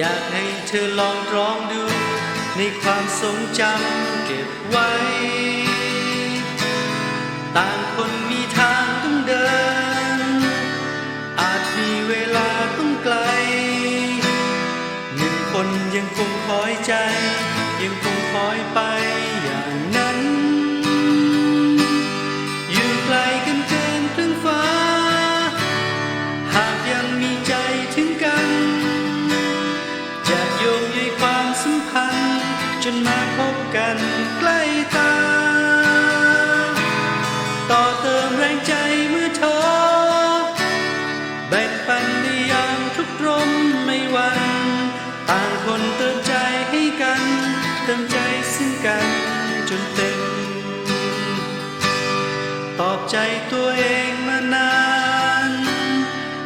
อยากให้เธอลองร้องดู ในความทรงจำเก็บไว้ ต่างคนมีทางต้องเดิน อาจมีเวลาต้องไกล หนึ่งคนยังคงคอยใจ จนมาพบกันใกล้ตา ต่อเติมแรงใจเมื่อท้อแบ่งปันในยามทุกข์รมไม่วัน ต่างคนเติมใจให้กัน เติมใจซึ่งกันจนเต็ม ตอบใจตัวเองมานาน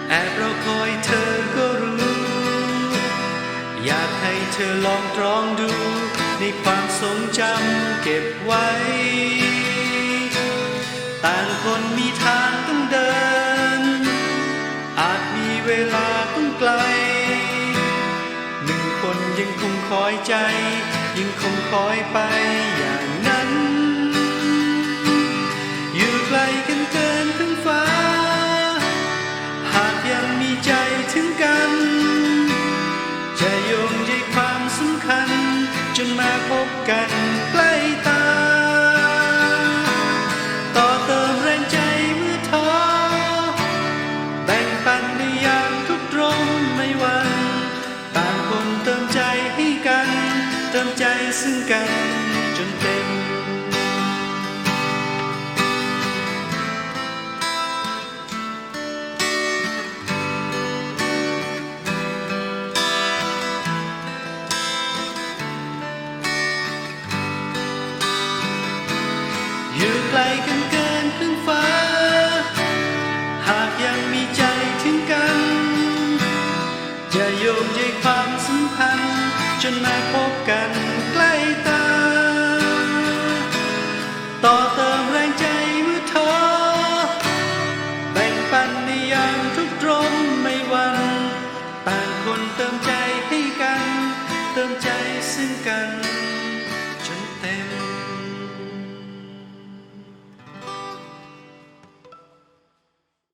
แอบรอคอยเธอก็รู้ อยากให้เธอลองตรองดู ความทรงจำเก็บไว้ ต่างคนมีทางต้องเดิน อาจมีเวลาต้องไกล หนึ่งคนยังคงคอยใจ ยังคงคอยไปอย่างนั้น อยู่ไกลกันเกินครึ่งฟ้า หากยังมีใจถึงกัน จะโยงใยความสำคัญ นมาพบกันใกล้ตา ต่อเติมแรงใจเมื่อท้อแบ่งปันในยามทุกตรงไม่วันต่างคนเติมใจให้กัน เติมใจซึ่งกันจนเต็ม ไกลกันเกินครึ่งฟ้า หากยังมีใจถึงกัน จะโยงใยความสัมพันธ์ จนมาพบกันใกล้ตา ต่อเติมแรงใจเมื่อท้อแบ่งปันในยามทุกตรงไม่วัน ต่างคนเติมใจให้กัน เติมใจซึ่งกัน